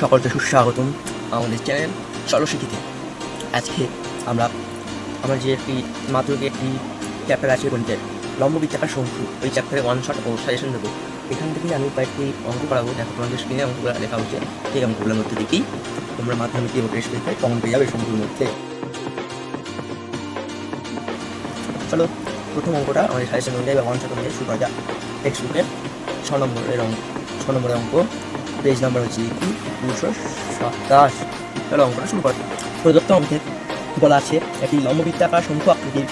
সকলকে সুস্বাগতম আমাদের চ্যানেল চলো শিখিতে আজকে আমরা আমার যে একটি মাধ্যমিক একটি চ্যাপ্টার আছে গণিতের লম্ব বৃত্তাকার শঙ্কু ওই চ্যাপ্টারে ওয়ান শট ও সাজেশন দেবো। এখান থেকেই আমি কয়েকটি অঙ্ক করাবো। দেখো, তোমাদের স্ক্রিনে অঙ্কগুলো লেখা হচ্ছে সেই অঙ্কগুলোর মধ্যে দেখি তোমরা মাধ্যমিক এবং টেস্ট পরীক্ষায় কমন পেয়ে যাবে শঙ্কুর মধ্যে। চলো, প্রথম অঙ্কটা আমাদের সাজেশন অনুযায়ী বা ওয়ান শট অনুযায়ী শুরু করা যাক। টেক্সট বুকের ছ নম্বরের অঙ্ক ছ নম্বরের অঙ্ক। পেজ নাম্বার হচ্ছে কি দুশো সাতাশ। চলো অঙ্কটা শুরু করা প্রদত্ত অঙ্কে বলা আছে, একটি লম্ববৃত্তাকার শঙ্কু আকৃতির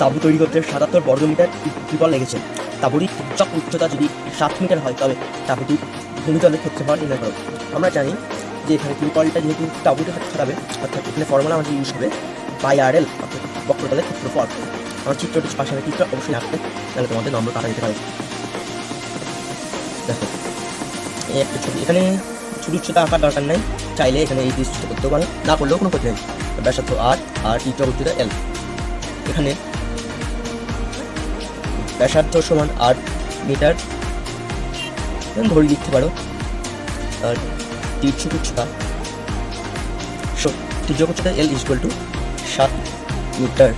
তাঁবু তৈরি করতে সাতাত্তর বর্গমিটার ত্রিপল লেগেছে। তাঁবুটির চক উচ্চতা যদি সাত মিটার হয়, তবে তাঁবুটির ভূমিতলের ক্ষেত্রফল নির্ণয় করো। আমরা জানি যে এখানে ত্রিপলটা যেহেতু তাঁবুটি ছড়াবে অর্থাৎ এখানে ফর্মুলা আমাদের ইউজ হবে বাই আর এল অর্থাৎ বক্রতলের ক্ষেত্রফল। আমার চিত্রটি পাশে চিত্র অবশ্যই আঁকতে তাহলে তোমাদের নম্বর কাটা যেতে পারে। দেখো একটা ছবি। এখানে ছোট উচ্চতা আঁকার দরকার নেই, চাইলে এখানে এই দৃষ্টিটা করতেও পারো না করলেও কোনো ক্ষতি নেই। ব্যাসার্ধ আট আর টিটা উচ্চতা এল এখানে ব্যাসার্ধ সমান আট মিটার ধরে লিখতে পারো। আর তীর্যক উচ্চতা তীর্যক উচ্চতা এল ইকুয়াল টু সাত মিটার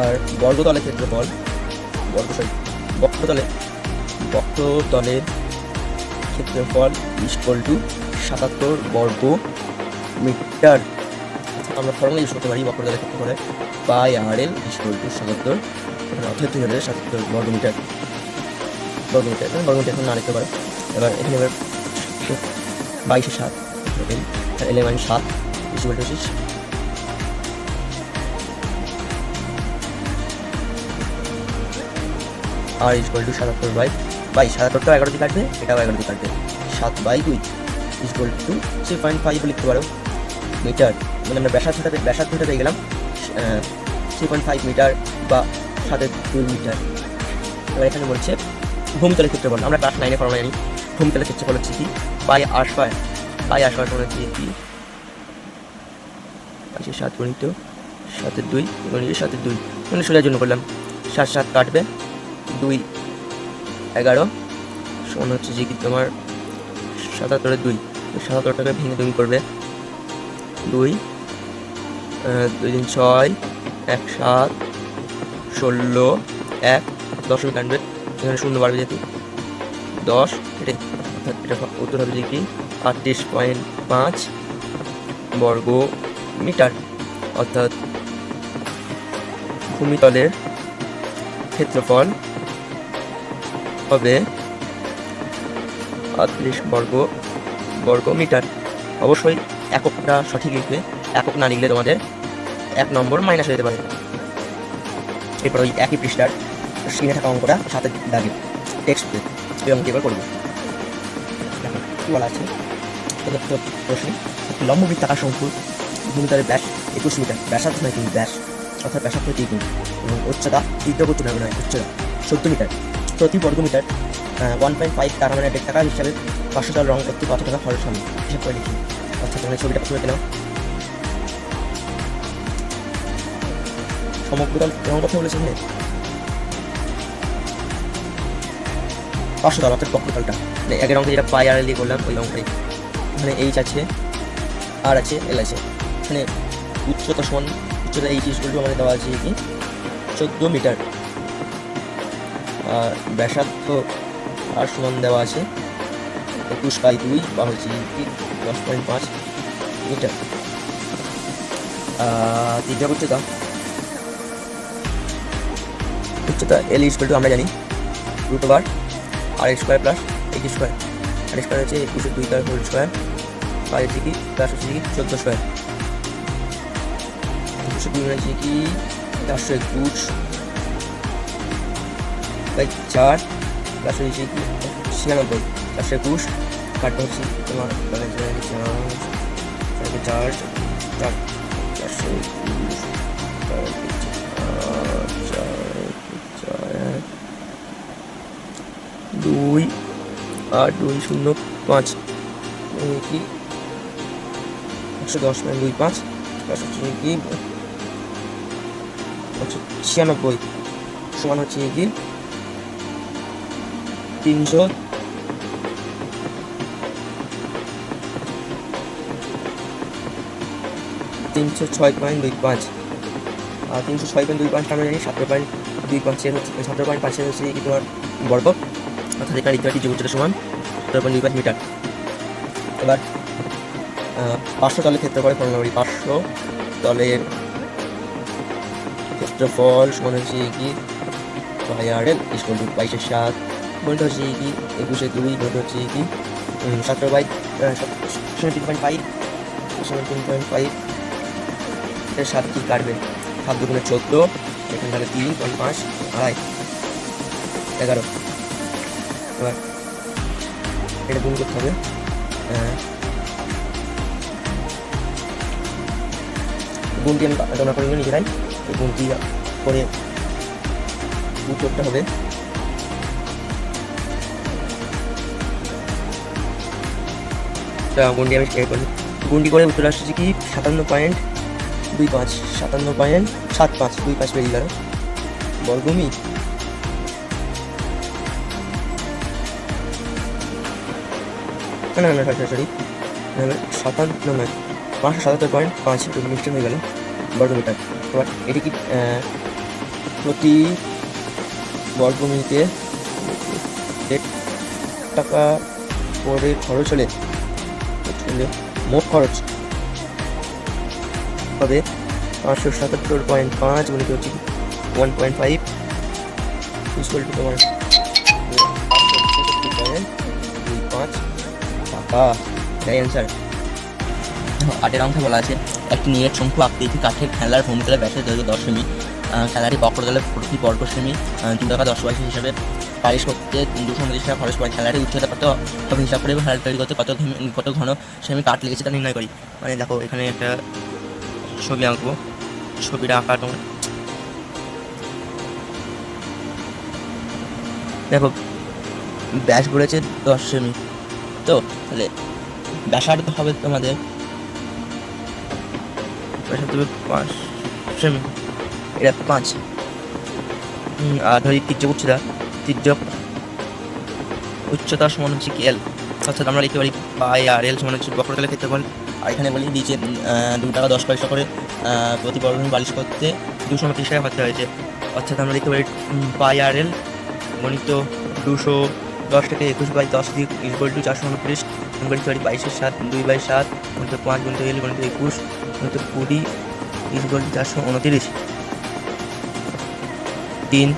আর বর্গতলের ক্ষেত্রফল, বর্গ সরি বক্রতলে, বক্রতলের ক্ষেত্রফল ইকুয়াল টু সাতাত্তর বর্গ মিটার। আমরা ফর্মুলা ইউজ করতে পারি বক্রতলের ক্ষেত্রফলে। পাই আর এল ইকুয়াল টু সাতাত্তর। অর্থাৎ দুই হাজার সাতাত্তর বর্গ মিটার। বর্গ মিটার বর্গ মিটার এখন না লিখতে পারো এবার এখানে এবার বাইশে সাত। এল সাত ইকুয়াল টু হচ্ছে আর ইকুয়াল টু সাতাত্তর বাই বাই সাতাত্তরটাও এগারো দিয়ে কাটবে, এটাও এগারো দিয়ে কাটবে। সাত বাই দুই is equal to three point five লিখতে পারো। মিটার মানে আমরা ব্যাসার্ধটা ব্যাসার্ধটা পেয়ে গেলাম থ্রি পয়েন্ট ফাইভ মিটার বা সাতের দুই মিটার। এবার এখানে বলছে ভূমিতলের ক্ষেত্রফল আমরা ক্লাস নাইনে ফর্মা জানি। ভূমিতলের ক্ষেত্রফল হচ্ছে কি? পাই আর স্কোয়ার পাই আর স্কোয়ার হচ্ছে কি? পাঁচের সাত গণিত সাতের দুই গণিত সাতের দুই। মানে সোজার জন্য করলাম, সাত সাত কাটবে, দুই এগারো সমান হচ্ছে যে কি তোমার সাতাত্তরের দুই। সাতাত্তরটাকে ভেঙে তুমি করবে দুই দুই দিন ছয়, এক সাত, ষোলো, এক দশমিক আনবে এখানে শূন্য বাড়বে যেহেতু। দশ এটাই অর্থাৎ এটা উত্তর হবে যে কি? আটত্রিশ পয়েন্ট পাঁচ বর্গ মিটার। অর্থাৎ ভূমিতলের ক্ষেত্রফল হবে। আটত্রিশ বর্গ বর্গ মিটার। অবশ্যই এককটা সঠিক লিখবে, একক না লিখলে তোমাদের এক নম্বর মাইনাস হয়ে যেতে পারে। এরপর ওই একই পৃষ্ঠার স্ক্রিনে থাকা অঙ্কটা সাথে দাগে টেক্সট এই অঙ্কটি এবার করব। কী বলা আছে? প্রদত্ত প্রশ্নে একটি লম্ব বৃত্তাকার শঙ্কুর ভূমিতলের ব্যাস, একুশ মিটার, ব্যাসার্ধ নয় কিন্তু ব্যাস, অর্থাৎ ব্যাসার্ধ তিন এবং উচ্চতা তীর্থ উচ্চতা নয়, উচ্চতা সত্তর মিটার। প্রতি বর্গ মিটার ওয়ান পয়েন্ট ফাইভ তার মানে দেড় টাকা হিসাবে পাঁচশো টাকা রং করতে কত টাকা খরচ হবে হিসাব করে লিখি। অর্থাৎ তোমরা ছবিটা প্রথমে কেন সমগ্রতল কেমন কথা বলেছে এখানে? পাঁচশো তল অর্থাৎ বক্রতলটা। মানে একের অঙ্কে যেটা পাই আর দিয়ে করলাম, ওই অঙ্কটাই এখানে এইচ আছে আর আছে এল আছে। এখানে উচ্চতা সমান, উচ্চতা এইচ টু আমাদের দেওয়া আছে কি? চোদ্দ মিটার। ব্যাসার্ধ আর সমান দেওয়া আছে। একুশ বাই দুই বা হচ্ছে দশ পয়েন্ট পাঁচ মিটার। তিনটা উচ্চতা। উচ্চতা এল ইসকুয়াল টু আমরা জানি root over R square plus এক স্কোয়ার আর স্কোয়ার হচ্ছে একুশে দুই তার হোল স্কোয়ার আর হচ্ছে কি? প্লাস হচ্ছে কি? চোদ্দ স্কোয়ার একুশের দুই হচ্ছে কি? চারশো একুশ। বাই চার কি? ছিয়ানব্বই। চারশো একুশ কাটটা হচ্ছে তোমার মানে চারশো চার চার, চারশো একুশ। দুই, আট, দুই, শূন্য, পাঁচ। কি? একশো দশ পয়েন্ট দুই, পাঁচ। হচ্ছে কি? একশো ছিয়ানব্বই। সমান হচ্ছে কি? তিনশো। তিনশো ছয় পয়েন্ট দুই পাঁচ। আর তিনশো ছয় পয়েন্ট দুই পাঁচটা আমরা জানি, সতেরো পয়েন্ট দুই পাঁচের হচ্ছে সতেরো পয়েন্ট পাঁচের হচ্ছে কি তোমার বর্গ। অর্থাৎ এখানে ইতিহাসটি যুবচের সমান, সতেরো পয়েন্ট দুই পাঁচ মিটার। এবার পাঁচশো তলের ক্ষেত্রফল ফল করি পাঁচশো তলের ক্ষেত্রফল সমান হচ্ছে কি? বাই আর এল বাইশের সাত। হচ্ছে কি একুশে দুই হচ্ছে কি সতেরো by seventeen point five seventeen point five এর সাত কি কাটবে? সাত দুগুণে চোদ্দ এখানে তাহলে তিন পয়েন্ট পাঁচ আড়াই এগারো। এবার এটা গুণ করতে হবে। আহ, গুণটি আমি গণনা করে নিজেরাই। গুণটি করে উত্তরটা হবে। গুণটি আমি শেয়ার করি গুণটি করে উত্তর আসছে কি? সাতান্ন পয়েন্ট দুই পাঁচ, সাতান্ন পয়েন্ট সাত পাঁচ, দুই পাঁচ বেরিয়ে গেল। বর্গমি না না সরি সাতান্ন নয় পাঁচশো সাতাত্তর পয়েন্ট পাঁচ, একটু মিস্টেক হয়ে গেল। বর্গমিটার এবার এটি কি প্রতি বর্গমিনিটে দেড় টাকা করে খরচ হলে হলে মোট খরচ হবে পাঁচশো সাতাত্তর পয়েন্ট পাঁচ গুণিত হচ্ছে one point five equal to তোমার দুই পাঁচ। টাকা আটের অঙ্কে বলা আছে একটি নিরেট শঙ্কু আকৃতি কাঠের খেলার ভূমিতলে ব্যাসের দৈর্ঘ্য দশ খেলাটি বক্রতলে প্রতি বর্গ সেমি আহ, দু টাকা দশ পয়সা হিসাবে পালিশ করতে দুশো উনত্রিশ টাকা খরচ পড়ে খেলাটি উচ্চতা কত হবে হিসাব করে খেলাটি তৈরি করতে কত কত ঘন সেমি কাঠ লেগেছে তা নির্ণয় করি। মানে দেখো, এখানে একটা ছবি আঁকবো। ছবিটা আঁকা তোমার দেখো, ব্যাস বলেছে দশ সেমি। তো, তাহলে ব্যাসার্ধ হবে তোমাদের পাঁচ সেমি। এটা পাঁচ। আর ধরি তির্যক উচ্চতা তির্যক উচ্চতা সমান হচ্ছে কি এল অর্থাৎ আমরা লিখতে পারি পাই আর এল সমান হচ্ছে বক্রতলের ক্ষেত্রফল আর এখানে বলি নিচে দু টাকা দশ পয়সা করে প্রতি বর্গমিটার বালিশ করতে দুশো উনত্রিশ টাকা খরচা হয়েছে। অর্থাৎ আমরা লিখতে পারি পাই আর এল গণিত দুশো দশ থেকে একুশ বাই দশ দিক ইকুয়াল টু চারশো উনত্রিশ গণিত পারি বাইশের সাত, দুই বাই সাত গণিত পাঁচ গণিত এল গণিত একুশ গণিত কুড়ি ইকুয়াল টু চারশো উনত্রিশ। তিন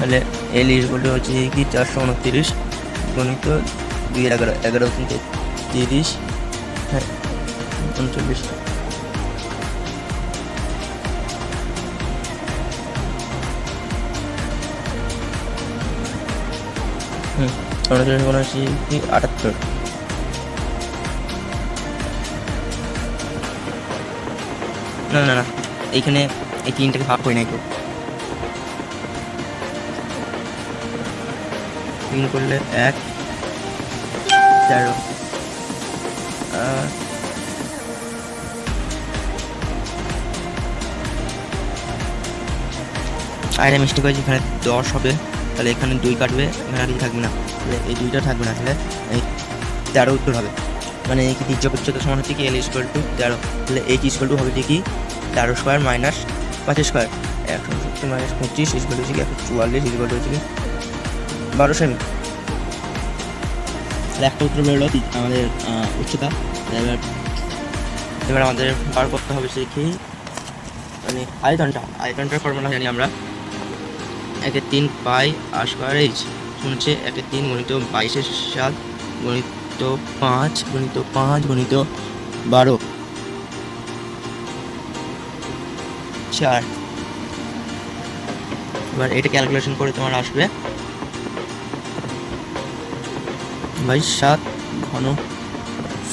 তাহলে এল ইকুয়াল টু হচ্ছে কি? চারশো উনত্রিশ গণিত দুই এগারো এগারো থেকে তিরিশ হ্যাঁ উনচল্লিশ। হুম, উনচল্লিশ কি? আটাত্তর। না না না এইখানে এই তিনটাকে ভাগ করি না তো। তিন করলে এক, তেরো। আরে মিস্টেক হয়েছে এখানে দশ হবে। তাহলে এখানে দুই কাটবে, এখানে কিছু থাকবে না। তাহলে এই দুইটা থাকবে না, তাহলে এই তেরো উত্তর হবে। মানে এই কি তির্যক উচ্চতা সমান হচ্ছে কি এল ইস্কুয়াল টু তেরো। তাহলে এইচ ইস্কুয়াল টু হবে কি তেরো স্কোয়ার মাইনাস পাঁচ স্কোয়ার একশো সত্তর মাইনাস পঁচিশ ইস্কুয়াল হচ্ছে কি একশো চুয়াল্লিশ ইস্কুয়াল হচ্ছে কি বারো সেমি একটা উত্তর বেরোলো আমাদের উচ্চতা। এবার এবার আমাদের বার করতে হবে সে কি? মানে আয়তনটা। আয়তনটার ফর্মুলা জানি আমরা। একে তিন পাই আর স্কোয়ার এইচ শুনছে একে তিন গণিত বাইশের সাত গণিত পাঁচ গণিত পাঁচ গণিত বারো। চার। এবার এটা ক্যালকুলেশন করে তোমার আসবে। বাই সাত, ঘন,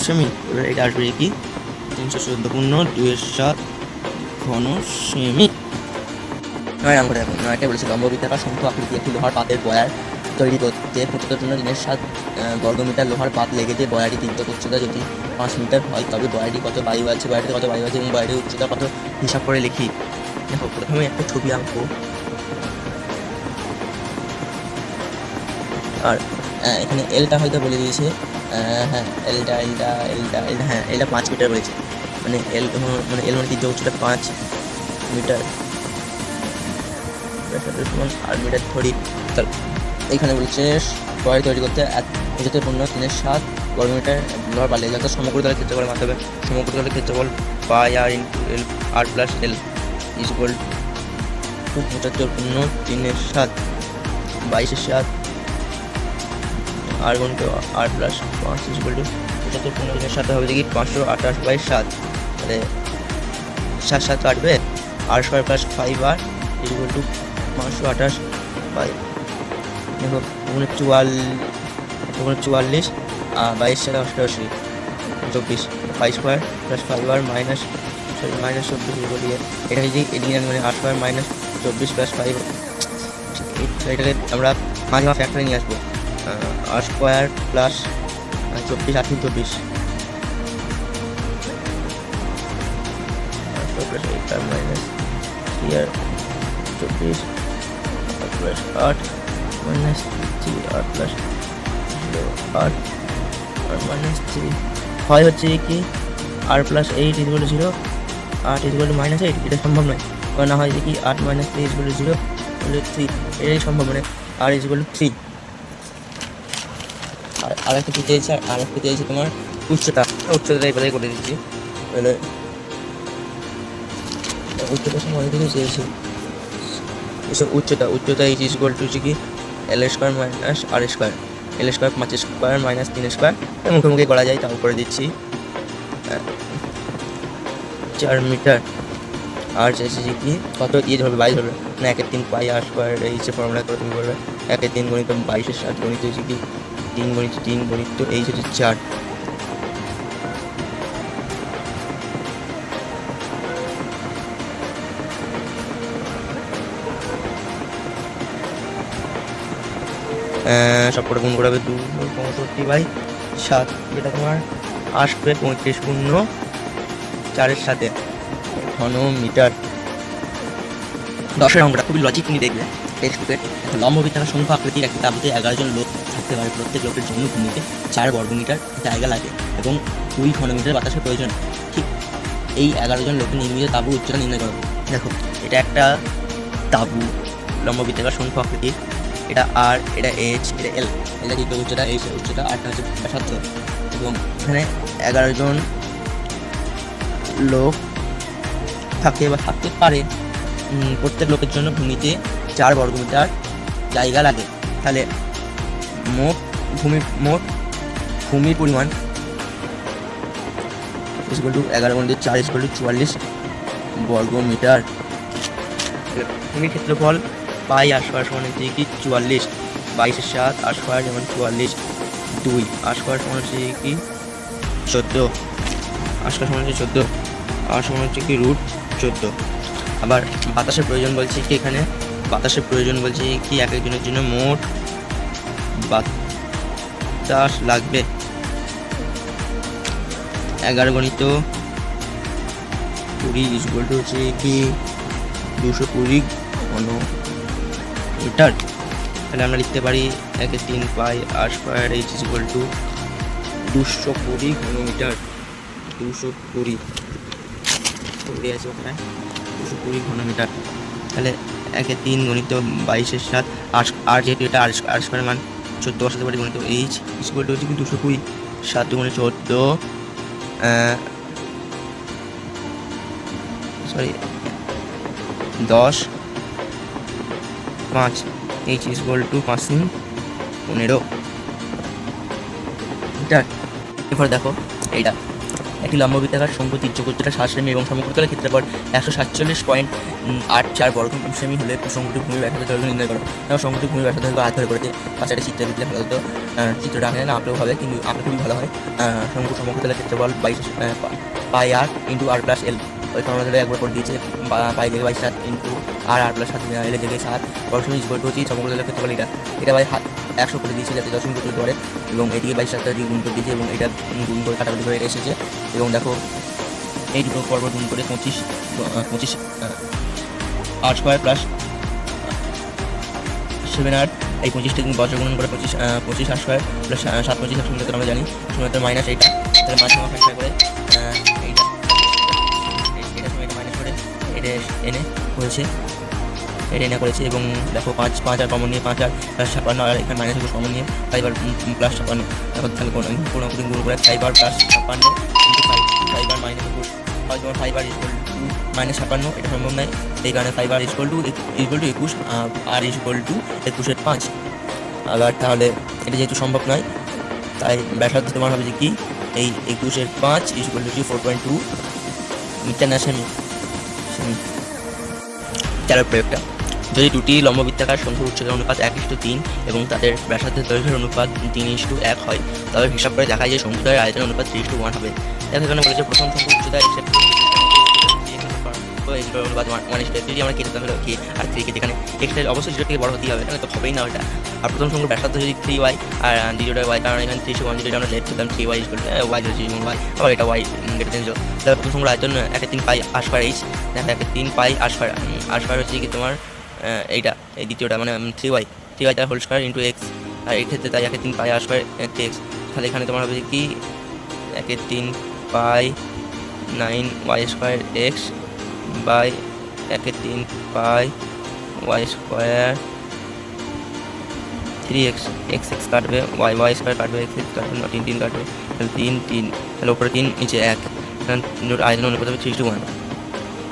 সেমি। এবার এটা আসবে কি? তিনশো চোদ্দ পূর্ণ, দুইয়ের সাত, ঘন, সেমি। নয় নাম করে দেখো নয়টা বলেছে লম্ব বৃত্তাকার শঙ্কু আকৃতি একটি লোহার পাতের বয়ার তৈরি করতে। পঁচাত্তর পূর্ণ তিনের সাত বর্গমিটার লোহার পাত লেগেছে বয়াটি তীব্র উচ্চতা যদি পাঁচ মিটার হয়, তবে বয়াটি কত বায়ু আছে বয়াটিতে কত বায়ু আছে এবং বয়াটির উচ্চতা কত, হিসাব করে লিখি। দেখো, প্রথমে একটা ছবি আঁকবো। আর এখানে এলটা হয়তো বলে দিয়েছে। হ্যাঁ এলটা এলটা এলটা এলটা হ্যাঁ এলটা পাঁচ মিটার বলেছে মানে এল মানে এল মানে তীব্র উচ্চতা পাঁচ মিটার? আট মিটার ধরি। তাহলে এখানে বলছে স্কোয়ার তৈরি করতে এক পঁচাত্তর পূর্ণ তিনের সাত বর্গমিটার লোহার পাল্লে। যাতে সমগ্র দলের ক্ষেত্রফলের মাধ্যমে সমগ্র দলের ক্ষেত্রফল pi R into L R plus L is equal to পঁচাত্তর পূর্ণ তিনের সাত, বাইশের সাত আর গুণ আর প্লাস পাঁচ ইকুয়াল টু পঁচাত্তর পূর্ণ তিনের সাথে হবে দেখি পাঁচশো আঠাশ বাই সাত। তাহলে সাত সাত কাটবে। R square plus five R equal to পাঁচশো আঠাশ বাই দেখো ওখানে চুয়াল ওখানে চুয়াল্লিশ আর বাইশ সাথে অষ্টআশি। চব্বিশ five square plus five R minus minus চব্বিশ ইকুয়াল এটা যদি এদিকে মানে আট স্কোয়ার মাইনাস চব্বিশ প্লাস ফাইভ এটাকে আমরা মাঝে মাঝে ফ্যাক্টরে নিয়ে আসব। স্কোয়ার প্লাস চব্বিশ আটটি চব্বিশ। মাইনাস ইয়ার চব্বিশ প্লাস আট মাইনাস থ্রি আট প্লাস আট আর মাইনাস থ্রি হয় হচ্ছে কি আর প্লাস এইট ইজগুলো জিরো আট ইজগুলো মাইনাস এইট এটা সম্ভব নয়। না হয় যে কি, আট মাইনাস থ্রি ইজগুলো জিরো থ্রি এটাই সম্ভব মানে আর ইজগুলো থ্রি আর আরেকটা কি চেয়েছে আর একটা চেয়েছে তোমার উচ্চতা। উচ্চতা এবারে করে দিচ্ছি। মানে উচ্চতা সময় অনেক কিছু চেয়েছে। উচ্চতা উচ্চতা ইজ ইকুয়াল টু হচ্ছে কি L square minus R square L square পাঁচ স্কোয়ার মাইনাস তিন স্কোয়ার মুখে মুখে করা যায় তাও করে দিচ্ছি। চার মিটার। আর চাইছি যে কি, কত ইয়ে ধরবে বাইশ ধরবে। না একের তিন পাই আর স্কোয়ার এই যে ফর্মুলা করে তুমি করবে একের তিন গণিত বাইশের সাত গণিত হচ্ছে কি তিন গণিত তিন গণিত, এই হচ্ছে চার। সবকটা গুণ করা হবে দুশো পঁয়ষট্টি বাই সাত, যেটা তোমার আসবে পঁয়ত্রিশ পূর্ণ চারের সাথে ঘন মিটার দশের অঙ্কটা খুবই লজিক নিয়ে দেখবে টেক্সট বুকের লম্ব বিজ্ঞানের সংখ্যা আকৃতির একটি তাবুতে এগারো জন লোক থাকতে পারে। প্রত্যেক লোকের জন্য ভূমিতে চার বর্গ বর্গমিটার জায়গা লাগে এবং দুই ঘনমিটার বাতাসের প্রয়োজন। ঠিক এই এগারো জন লোকের নির্মিত তাবু উচ্চতা নির্ণয় করো। দেখো, এটা একটা তাবু লম্ব বৃত্তাকার সংখ্যা আকৃতির। এটা আর এটা এইচ এটা এল এটা কি উচ্চতা? এইচ উচ্চতা আটটা হচ্ছে ব্যাসার্ধ। এবং এখানে এগারো জন লোক থাকে বা থাকতে পারে। প্রত্যেক লোকের জন্য ভূমিতে চার বর্গমিটার জায়গা লাগে। তাহলে মোট ভূমি, মোট ভূমির পরিমাণ ইসগুল টু এগারো মধ্যে চার ইসগুল টু চুয়াল্লিশ বর্গমিটার। ভূমির ক্ষেত্রফল পাই আর স্কোয়ার সমান হচ্ছে কি চুয়াল্লিশ বাইশের সাত আর স্কোয়ার যেমন চুয়াল্লিশ, দুই আর স্কোয়ার সমান হচ্ছে কি চোদ্দ আর স্কোয়ার সমান হচ্ছে চোদ্দ আর সমান হচ্ছে কি রুট চোদ্দ। আবার বাতাসের প্রয়োজন বলছি কি এখানে? বাতাসের প্রয়োজন বলছি কি এক একজনের জন্য মোট বাতাস লাগবে? এগারো গণিত কুড়ি ইজগুল টু হচ্ছে কি দুশো কুড়ি ঘন মিটার। তাহলে আমরা লিখতে পারি একে তিন pi R square H equal to দুশো কুড়ি ঘনমিটার দুশো কুড়ি। কুড়ি আছে ওখানে। দুশো কুড়ি ঘনমিটার তাহলে একে তিন গণিত বাইশের সাত, আট আর যেহেতু এটা আর আর স্কোয়ার মান চোদ্দ বসাতে পারি গণিত এইচ ইকুয়াল টু হচ্ছে কি দুশো কুড়ি, সাত দুগুণে চোদ্দ সরি দশ, পাঁচ এইচ ইকুয়াল টু পাঁচ তিন, পনেরো। এটা, এরপর দেখো, এইটা। একটি লম্ববৃত্তাকার শঙ্কু তীর্যকুচ্চটা সাত সেমি এবং সমগ্রতলের ক্ষেত্রফল একশো সাতচল্লিশ পয়েন্ট আট চার বর্গ সেমি হলে শঙ্কুটি ভূমি ব্যাসার্ধ দৈর্ঘ্য নির্ণয় করো। এবং শঙ্কুটি ভূমি ব্যাসার্ধ দৈর্ঘ্য হাত ধরে করেছে পাশে চিত্র দিলে ভালো আহ, চিত্রটা আঁকলে না আঁকলেও হবে কিন্তু আঁকলে খুবই ভালো হয়। শঙ্কু সমগ্রতলের ক্ষেত্রফল বাইশ পাই আর ইন্টু আর প্লাস এল। ওই ফর্মুলা একবার করে দিয়েছে পাই থেকে বাইশ সাত ইন্টু আর আর প্লাস সাত এলে থেকে সাত। পড়াশোনা ইকুয়াল টু হচ্ছে সমগ্র দলের ক্ষেত্রে এটা। এটা বাই হাত একশো করে দিয়েছে যাতে দশমিক তুলতে পারে এবং এদিকে বাইশ সাতটা দিয়ে গুণ করে দিয়েছে এবং এটা গুণ করে কাটাকাটি হয়ে এসেছে। এবং দেখো, এই দুটো পরপর গুণ করে পঁচিশ পঁচিশ আট স্কোয়ার প্লাস সেভেন আট এই পঁচিশটা বছর গুণ করে পঁচিশ পঁচিশ আট স্কোয়ার প্লাস সাত পঁচিশ একশো মিটার আমরা জানি। মিটার মাইনাস এইটা। তাহলে মাঝে মাঝে ফ্যাক্টর করে এইটা এটা সময় এটা মাইনাস করে, এটা এনে হয়েছে। এটা এনে করেছে এবং দেখো পাঁচ পাঁচ আর কমন নিয়ে, পাঁচ আর প্লাস ছাপান্ন আর এখানে মাইনাস একুশ কমন নিয়ে ফাইভ আর প্লাস ছাপান্ন। এখন তাহলে কোনো কোনো গুণ করে ফাইভ আর প্লাস ছাপান্ন ইন্টু ফাইভ আর মাইনাস একুশ হয় তোমার five R equal to minus ছাপান্ন, এটা সম্ভব নয়। এই কারণে five R equal to equal to একুশ আর ইকুয়াল টু একুশের পাঁচ। আবার তাহলে এটা যেহেতু সম্ভব নয়, তাই ব্যাসার্ধ তোমার হবে যে কি? এই একুশের পাঁচ equal to four point two meter না প্রয়োগটা যদি দুটি লম্ববৃত্তাকার সংখ্যার উচ্চতার অনুপাত এক ইস্টু তিন এবং তাদের ব্যাসার্ধের দৈর্ঘ্যের অনুপাত তিন ইস্টু এক হয়, তবে হিসাব করে দেখা যায় শঙ্কুদ্বয়ের আয়তন অনুপাত থ্রি ইস্টু ওয়ান হবে। এখানে বলেছে প্রথম সংখ্যা উচ্চতা অনুপাত যদি আমরা কেটে আর এখানে অবশ্যই বড় হবে তো না ওটা। প্রথম যদি থ্রি ওয়াই আর দ্বিতীয়টা ওয়াই প্রথম তিন পাই এইচ তিন পাই হচ্ছে তোমার এইটা, এই দ্বিতীয়টা মানে থ্রি ওয়াই থ্রি ওয়াই তার হোল স্কোয়ার ইন্টু এক্স আর এই ক্ষেত্রে তাই একের তিন পাই আর স্কোয়ার এক্স তাহলে এখানে তোমার হবে কি? একের তিন pi nine Y square X by একের তিন pi Y square three X X X কাটবে ওয়াই ওয়াই স্কোয়ার কাটবে এক্স এক্স কাটবে, তিন তিন কাটবে, তাহলে তিন তিন, তাহলে উপরে তিন, নিচে এক আয়তন অনুপাত হবে থ্রি টু ওয়ান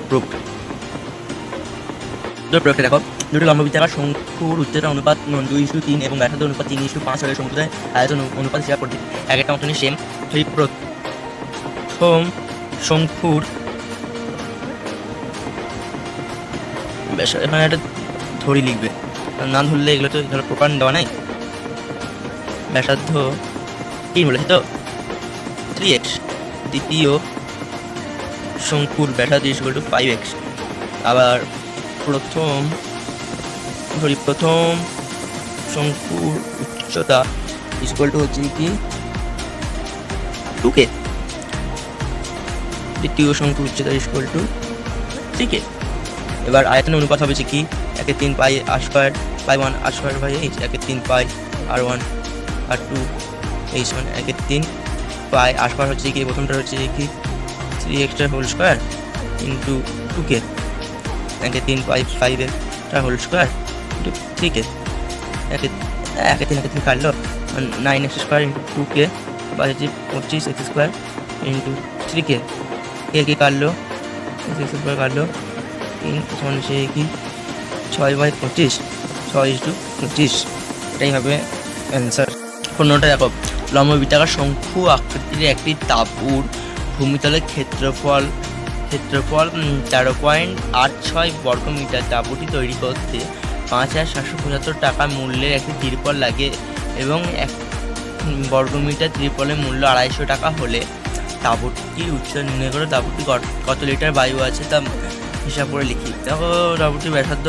প্রুফড দুটো প্রয়োগটা দেখো, দুটো লম্ববৃত্তাকার শঙ্কুর উচ্চতা অনুপাত দুই ইস্যু তিন এবং ব্যাসার্ধ অনুপাত তিন ইস্যু পাঁচ হলে শঙ্কুদের আয়তন অনুপাত হিসাব করতে এক একটা অঙ্কনের সেম সেই প্রথম শঙ্কুর এখানে একটা ধরি লিখবে। না ধরলে এগুলো তো ধরো প্রপার দেওয়া নাই। ব্যাসার্ধ তিন বলেছে তো? থ্রি এক্স দ্বিতীয় শঙ্কুর ব্যাসার্ধ ইস টু ফাইভ এক্স আবার প্রথম, ধরি প্রথম শঙ্কুর উচ্চতা ইকুয়াল টু হচ্ছে কি? টু কে দ্বিতীয় শঙ্কুর উচ্চতা ইকুয়াল টু থ্রি কে এবার আয়তনের অনুপাত হবে যে কি? একের তিন pi R square pi one R square by H একের তিন pi R one R two H one একের তিন পাই আর স্কোয়ার হচ্ছে কি? প্রথমটা হচ্ছে কি? Three extra whole square into two কে একে তিন five. Extra whole square into three কে একে একে তিন একে তিন কাটলো nine X square into two কে বা হচ্ছে পঁচিশ এক্স স্কোয়ার ইন্টু থ্রি কে কে কে কাটলো? এক্স স্কোয়ার কাটলো। তিন, সমান সে কি? ছয় বাই পঁচিশ। ছয় টু পঁচিশ। এটাই হবে অ্যান্সার পনেরোটা দেখো। লম্ববৃত্তাকার শঙ্কু আকৃতির একটি তাঁবুর ভূমিতলের ক্ষেত্রফল ক্ষেত্রফল তেরো পয়েন্ট আট ছয় বর্গমিটার। তাঁবুটি তৈরি করতে পাঁচ হাজার সাতশো পঁচাত্তর টাকা মূল্যের একটি তিরপল লাগে এবং এক বর্গমিটার ত্রিপলের মূল্য আড়াইশো টাকা হলে তাঁবুটির উচ্চ নির্ণয় করে তাঁবুটি কত- লিটার বায়ু আছে তা হিসাব করে লিখি। দেখো তাঁবুটির ব্যাসার্ধ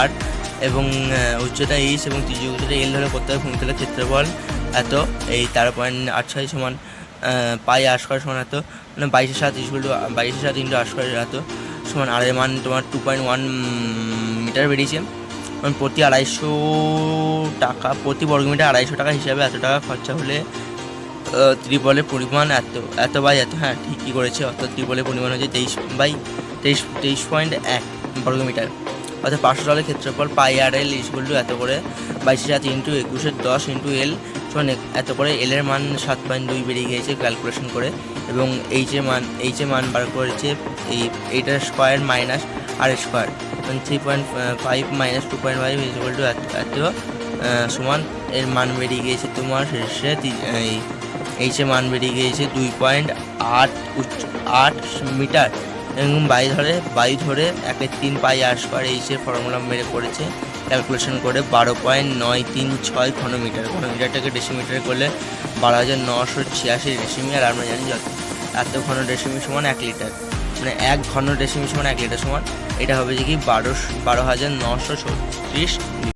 আট এবং উচ্চতা এইচ এবং ত্রিজু উচ্চতা এল ধরে করতে হবে ভূমিতলের ক্ষেত্রফল এত, এই তেরো পয়েন্ট আট ছয় সমান পাই আট স্কোয়ার সমান এত মানে বাইশের সাত ইকুয়াল টু বাইশের সাত ইন্টু আট স্কোয়ার এত সমান আড়াই মান তোমার টু পয়েন্ট ওয়ান মিটার বেরিয়েছে। মানে প্রতি আড়াইশো টাকা, প্রতি বর্গমিটার আড়াইশো টাকা হিসাবে এত টাকা খরচা হলে ত্রিপলের পরিমাণ এত এত বাই এত হ্যাঁ ঠিকই করেছে, অর্থাৎ ত্রিপলের পরিমাণ হচ্ছে তেইশ বাই তেইশ তেইশ পয়েন্ট এক বর্গমিটার অর্থাৎ পাঁচশো ডলের ক্ষেত্রফল পাই আর এল ইসগুল এত করে, বাইশে সাত ইন্টু একুশের দশ ইন্টু এল সমান এত করে এল এর মান সাত পয়েন্ট দুই বেরিয়ে গিয়েছে ক্যালকুলেশন করে এবং এইচ এ মান এইচ এ মান বার করেছে এই এইটার square minus R square three point five minus two point five equal to এত সমান এর মান বেরিয়ে গিয়েছে তোমার শেষে এই এইচ এ মান বেরিয়ে গিয়েছে দুই পয়েন্ট আট উচ্চ আট মিটার। এবং বায়ু ধরে বায়ু ধরে একের তিন পাই আর স্কোয়ার এইচের ফর্মুলা মেরে করেছে। ক্যালকুলেশন করে বারো পয়েন্ট নয় তিন ছয় ঘনমিটার, ঘনমিটারটাকে ডেসিমিটারে করলে বারো হাজার নশো ছিয়াশি ডেসিমি আর আমরা জানি যত এত ঘন ডেসিমি সমান এক লিটার মানে এক ঘন ডেসিমি সমান এক লিটার সমান, এটা হবে যে কি বারো বারো হাজার নশো ছত্রিশ